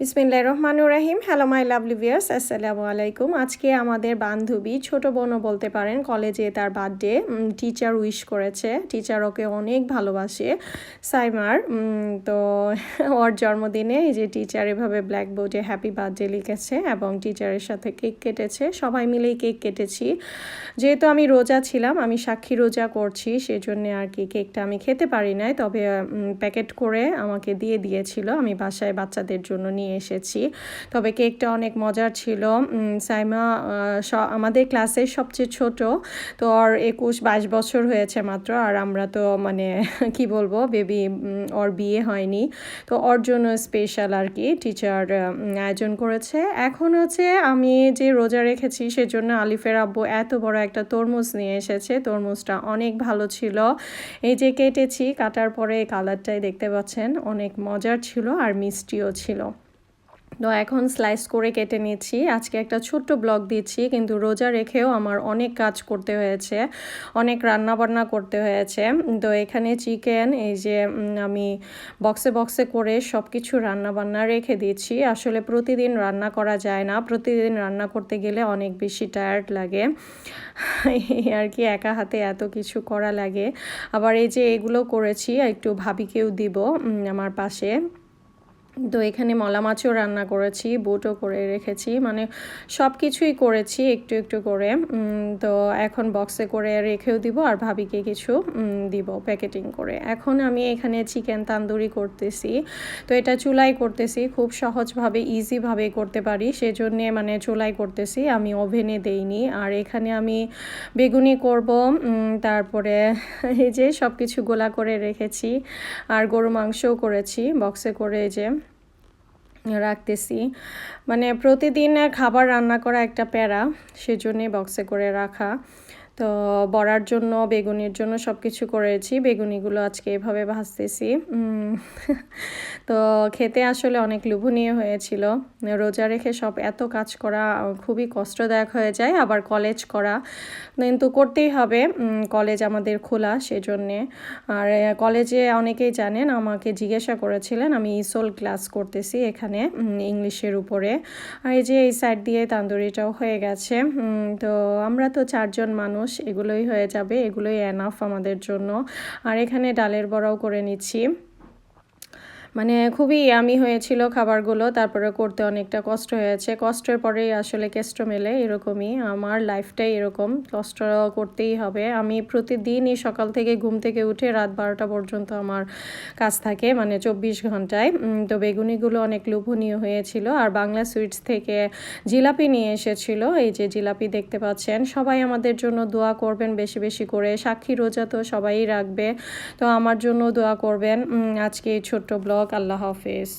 বিসমিল্লাহ রহমানুর রাহিম। হ্যালো মাই লাভলি ভিয়ার্স আসসালামু আলাইকুম। আজকে আমাদের বান্ধবী ছোট বোনও বলতে পারেন, কলেজে তার বার্থডে টিচার উইশ করেছে। টিচার ওকে অনেক ভালোবাসে। সাইমার তো ওর জন্মদিনে এই যে টিচার এভাবে ব্ল্যাকবোর্ডে হ্যাপি বার্থডে লিখেছে এবং টিচারের সাথে কেক কেটেছে। সবাই মিলেই কেক কেটেছি। যেহেতু আমি রোজা ছিলাম, আমি সাক্ষী রোজা করছি সেই সেজন্য আর কি কেকটা আমি খেতে পারি নাই। তবে প্যাকেট করে আমাকে দিয়ে দিয়েছিল। আমি বাসায় বাচ্চাদের জন্য নিয়ে এসেছি। তবে কেকটা অনেক মজার ছিল। সাইমা আমাদের ক্লাসের সবচেয়ে ছোট। তো ওর একুশ বাইশ বছর হয়েছে মাত্র। আর আমরা তো মানে কি বলব, বেবি ওর বিয়ে হয়নি। তো ওর জন্য স্পেশাল আর কি টিচার আয়োজন করেছে। এখন হচ্ছে আমি যে রোজা রেখেছি সেজন্য আলিফের আব্বু এত বড় একটা তরমুজ নিয়ে এসেছে। তরমুজটা অনেক ভালো ছিল। এই যে কেটেছি, কাটার পরে কালারটাই দেখতে পাচ্ছেন। অনেক মজার ছিল আর মিষ্টিও ছিল। তো এখন স্লাইস করে কেটে নিচ্ছি। আজকে একটা ছোট্ট ব্লগ দিচ্ছি, কিন্তু রোজা রেখেও আমার অনেক কাজ করতে হয়েছে, অনেক রান্না বান্না করতে হয়েছে। তো এখানে চিকেন এই যে আমি বক্সে বক্সে করে সব কিছু রান্না বান্না রেখে দিচ্ছি। আসলে প্রতিদিন রান্না করা যায় না, প্রতিদিন রান্না করতে গেলে অনেক বেশি টায়ার্ড লাগে। আর কি, একা হাতে এত কিছু করা লাগে। আবার এই যে এগুলো করেছি, একটু ভাবিকেও দিব আমার পাশে। তো এখানে মলা মাছও রান্না করেছি, বুটও করে রেখেছি মানে সব কিছুই করেছি একটু একটু করে। তো এখন বক্সে করে রেখেও দিব আর ভাবিকে কিছু দিব প্যাকেটিং করে। এখন আমি এখানে চিকেন তান্দুরি করতেছি। তো এটা চুলাই করতেছি, খুব সহজভাবে ইজিভাবে করতে পারি। সেজন্যে মানে চুলাই করতেছি, আমি ওভেনে দেইনি। আর এখানে আমি বেগুনি করব তারপরে এই যে সব কিছু গোলা করে রেখেছি। আর গরু মাংসও করেছি বক্সে করে এই যে রাখতেছি। মানে প্রতিদিন খাবার রান্না করা একটা প্যারা সেজন্যে বক্সে করে রাখা। তো বড়ার জন্য, বেগুনির জন্য সব কিছু করেছি। বেগুনিগুলো আজকে এভাবে ভাজতেছি। তো খেতে আসলে অনেক লোভনীয় হয়েছিল। রোজা রেখে সব এত কাজ করা খুবই কষ্টদায়ক হয়ে যায়। আবার কলেজ করা কিন্তু করতেই হবে। কলেজ আমাদের খোলা সেজন্যে। আর কলেজে অনেকেই জানেন, আমাকে জিজ্ঞাসা করেছিলেন, আমি ইসোল ক্লাস করতেছি এখানে ইংলিশের উপরে। আর এই যে এই সাইড দিয়ে তান্দুরিটাও হয়ে গেছে। তো আমরা তো চারজন মানুষ এগুলোই হয়ে যাবে এগুলোই অ্যানাফ আমাদের জন্য। আর এখানে ডালের বড়াও করে নিচ্ছি। মানে খুবই আমি হয়েছিল খাবারগুলো, তারপরে করতে অনেকটা কষ্ট হয়েছে। কষ্টের পরেই আসলে কেষ্ট মেলে এরকমই, আমার লাইফটাই এরকম, কষ্ট করতেই হবে। আমি প্রতিদিনই সকাল থেকে ঘুম থেকে উঠে রাত বারোটা পর্যন্ত আমার কাজ থাকে মানে চব্বিশ ঘন্টায়। তো বেগুনিগুলো অনেক লোভনীয় হয়েছিল। আর বাংলা সুইটস থেকে জিলাপি নিয়ে এসেছিল, এই যে জিলাপি দেখতে পাচ্ছেন। সবাই আমাদের জন্য দোয়া করবেন, বেশি বেশি করে। সাক্ষী রোজা তো সবাই রাখবে, তো আমার জন্য দোয়া করবেন। আজকে এই ছোট্ট ব্লগ আল্লাহ হাফেজ